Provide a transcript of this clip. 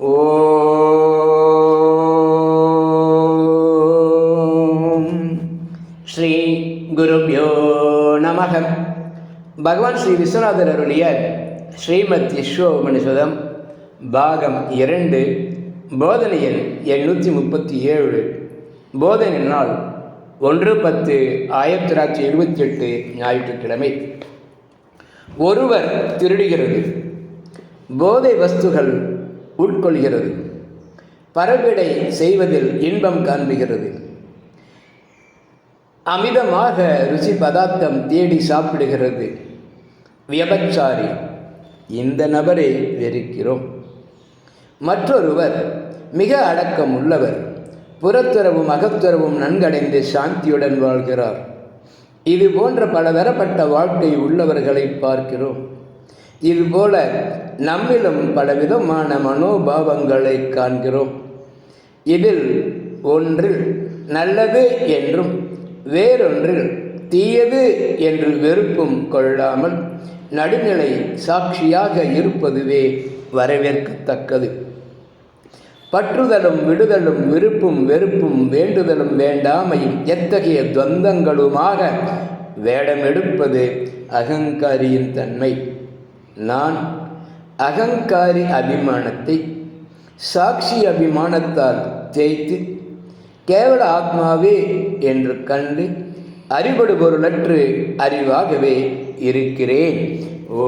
ஓம். ஸ்ரீ குருபியோ நமக பகவான் ஸ்ரீ விஸ்வநாதர் அருளிய ஸ்ரீமத் யஸ்வோபனிஷதம் பாகம் இரண்டு போதனை எண் எண்ணூற்றி முப்பத்தி ஏழு. போதனை நாள் ஒன்று பத்து ஆயிரத்தி தொள்ளாயிரத்தி எழுபத்தி எட்டு ஞாயிற்றுக்கிழமை. ஒருவர் திருடுகிறது. போதை வஸ்துகள் உட்கொள்கிறது. பரவிடை செய்வதில் இன்பம் காண்புகிறது அமிதமாக ருசி பதார்த்தம் தேடி சாப்பிடுகிறது. வியபச்சாரி இந்த நபரை வெறுக்கிறோம். மற்றொருவர் மிக அடக்கம் உள்ளவர் புறத்துறவும் அகத்துறவும் நன்கடைந்து சாந்தியுடன் வாழ்கிறார். இது போன்ற பலதரப்பட்ட வாழ்க்கை உள்ளவர்களை பார்க்கிறோம். இதுபோல நம்மிலும் பலவிதமான மனோபாவங்களை காண்கிறோம். இதில் ஒன்றில் நல்லது என்றும் வேறொன்றில் தீயது என்று வெறுப்பும் கொள்ளாமல் நடுநிலை சாட்சியாக இருப்பதுவே வரவேற்கத்தக்கது. பற்றுதலும் விடுதலும் விருப்பும் வெறுப்பும் வேண்டுதலும் வேண்டாமையும் எத்தகைய துவந்தங்களுமாக வேடமெடுப்பது அகங்காரியின் தன்மை? நான் அகங்காரி அபிமானத்தை சாட்சி அபிமானத்தால் தேய்த்து கேவல ஆத்மாவே என்று கண்டு அறிபடுபொருளற்று அறிவாகவே இருக்கிறேன். ஓ